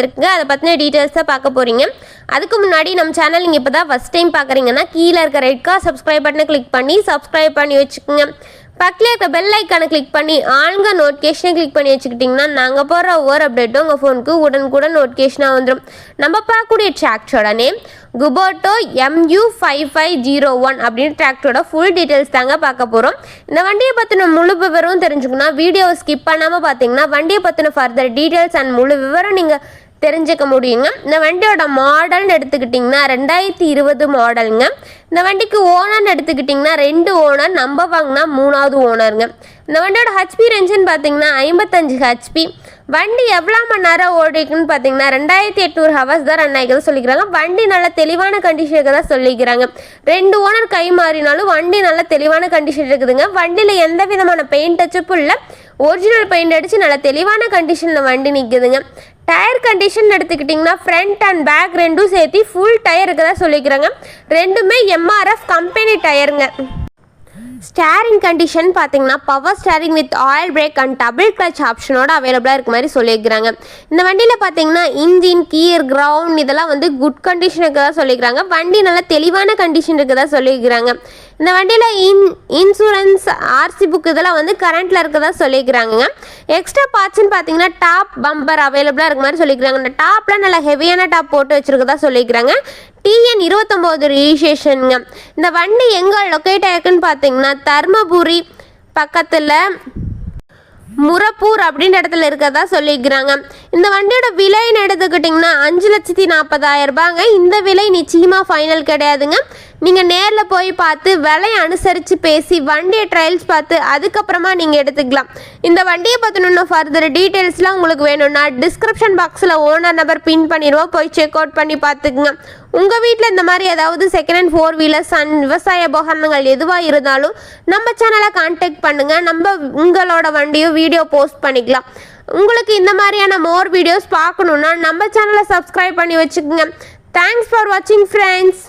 இருக்குங்க அதை பற்றின டீட்டெயில்ஸ் தான் பார்க்க போகிறீங்க அதுக்கு முன்னாடி நம்ம சேனல் நீங்கள் இப்போ தான் ஃபஸ்ட் டைம் பார்க்குறீங்கன்னா கீழே இருக்க ரெட் கார் சப்ஸ்கிரைப் பட்டனை கிளிக் பண்ணி சப்ஸ்கிரைப் பண்ணி வச்சுக்கோங்க. பக்கத்தில் இருக்க பெல் ஐக்கானை கிளிக் பண்ணி ஆளுங்க நோட்டிஃபிகேஷனை கிளிக் பண்ணி வச்சுக்கிட்டிங்கன்னா நாங்கள் போடுற ஒவ்வொரு அப்டேட்டும் உங்கள் ஃபோனுக்கு உடனுக்குடன் நோட்டிஃபிகேஷனாக வந்துடும் நம்ம பார்க்கக்கூடிய டிராக்டரோட name Kubota MU five five zero one அப்படின்னு டிராக்டரோட ஃபுல் டீட்டெயில்ஸ் தாங்க பார்க்க போகிறோம் இந்த வண்டியை பற்றின முழு விவரம் தெரிஞ்சுக்கணும். வீடியோவை ஸ்கிப் பண்ணாமல் பார்த்தீங்கன்னா வண்டியை பற்றின ஃபர்தர் டீட்டெயில்ஸ் அண்ட் முழு விவரம் நீங்கள் தெரிஞ்சுக்க முடியுங்க. இந்த வண்டியோட மாடல்னு எடுத்துக்கிட்டிங்கன்னா ரெண்டாயிரத்தி இருபது மாடலுங்க இந்த வண்டிக்கு ஓனர்னு எடுத்துக்கிட்டிங்கன்னா ரெண்டு ஓனர் நம்ம வாங்கினா மூணாவது ஓனருங்க இந்த வண்டியோட ஹெச்பி ரேஞ்சுன்னு பார்த்தீங்கன்னா ஐம்பத்தஞ்சு ஹெச்பி வண்டி எவ்வளோ மணி நேரம் ஓடிக்குன்னு பார்த்தீங்கன்னா ரெண்டாயிரத்தி எட்நூறு ஹவர்ஸ் தான் ரன் ஆகிக்கிறதா சொல்லிக்கிறாங்க. வண்டி நல்ல தெளிவான கண்டிஷனுக்கு தான் சொல்லிக்கிறாங்க. ரெண்டு ஓனர் கை மாறினாலும் வண்டி நல்ல தெளிவான கண்டிஷன் இருக்குதுங்க. வண்டியில் எந்த விதமான பெயிண்ட் டச்சப்பும் இல்லை ஒரிஜினல் பெயிண்ட் அடித்து நல்ல தெளிவான கண்டிஷனில் வண்டி நிற்குதுங்க டயர் கண்டிஷன் எடுத்துக்கிட்டிங்கன்னா ஃப்ரண்ட் அண்ட் பேக் ரெண்டும் சேர்த்து ஃபுல் டயருக்கு தான் சொல்லிக்கிறாங்க. ரெண்டுமே எம்ஆர்எஃப் கம்பெனி டயருங்க ஸ்டேரிங் கண்டிஷன் பார்த்தீங்கன்னா power steering with oil brake and double clutch ஆப்ஷனோட அவைலபிளாக இருக்க மாதிரி சொல்லியிருக்கிறாங்க இந்த வண்டியில் பார்த்தீங்கன்னா இன்ஜின் கீர் கிரவுண்ட் இதெல்லாம் வந்து குட் கண்டிஷனுக்கு தான் சொல்லியிருக்கிறாங்க வண்டி நல்லா தெளிவான கண்டிஷன் இருக்குதா சொல்லியிருக்கிறாங்க இந்த வண்டியில் இன் இன்சூரன்ஸ் ஆர்சி புக் இதெல்லாம் வந்து கரண்ட்டில் இருக்கதா சொல்லிக்கிறாங்க எக்ஸ்ட்ரா பார்ட்ஸ்னு பார்த்தீங்கன்னா டாப் பம்பர் அவைலபிளாக இருக்க மாதிரி சொல்லிக்கிறாங்க இந்த டாப்பில் நல்லா ஹெவியான டாப் போட்டு வச்சுருக்கதா சொல்லிக்கிறாங்க டிஎன் இருபத்தொம்போது ரிஜிஸ்ட்ரேஷனுங்க இந்த வண்டி எங்கே லொக்கேட் ஆயிருக்குன்னு பார்த்தீங்கன்னா தர்மபுரி பக்கத்தில் முரப்பூர் அப்படின்ற இடத்துல இருக்கிறதா சொல்லியிருக்கிறாங்க. இந்த வண்டியோட விலைன்னு எடுத்துக்கிட்டிங்கன்னா அஞ்சு லட்சத்தி நாற்பதாயிரம் ரூபாங்க. இந்த விலை நிச்சயமாக ஃபைனல் கிடையாதுங்க. நீங்கள் நேரில் போய் பார்த்து விலையை அனுசரித்து பேசி வண்டியை ட்ரையல்ஸ் பார்த்து அதுக்கப்புறமா நீங்கள் எடுத்துக்கலாம். இந்த வண்டியை பற்றின ஃபர்தர் டீட்டெயில்ஸ்லாம் உங்களுக்கு வேணும்னா டிஸ்கிரிப்ஷன் பாக்ஸில் ஓனர் நம்பர் பின் பண்ணிடுவோம். போய் செக் அவுட் பண்ணி பார்த்துக்குங்க. உங்கள் வீட்டில் இந்த மாதிரி ஏதாவது second hand four wheelers and விவசாய உபகரணங்கள் எதுவாக இருந்தாலும் நம்ம சேனலை கான்டாக்ட் பண்ணுங்கள் நம்ம உங்களோட வண்டியும் வீடியோ போஸ்ட் பண்ணிக்கலாம். உங்களுக்கு இந்த மாதிரியான மோர் வீடியோஸ் பார்க்கணுன்னா நம்ம சேனலை சப்ஸ்கிரைப் பண்ணி வச்சுக்கோங்க. தேங்க்ஸ் ஃபார் வாட்சிங் ஃப்ரெண்ட்ஸ்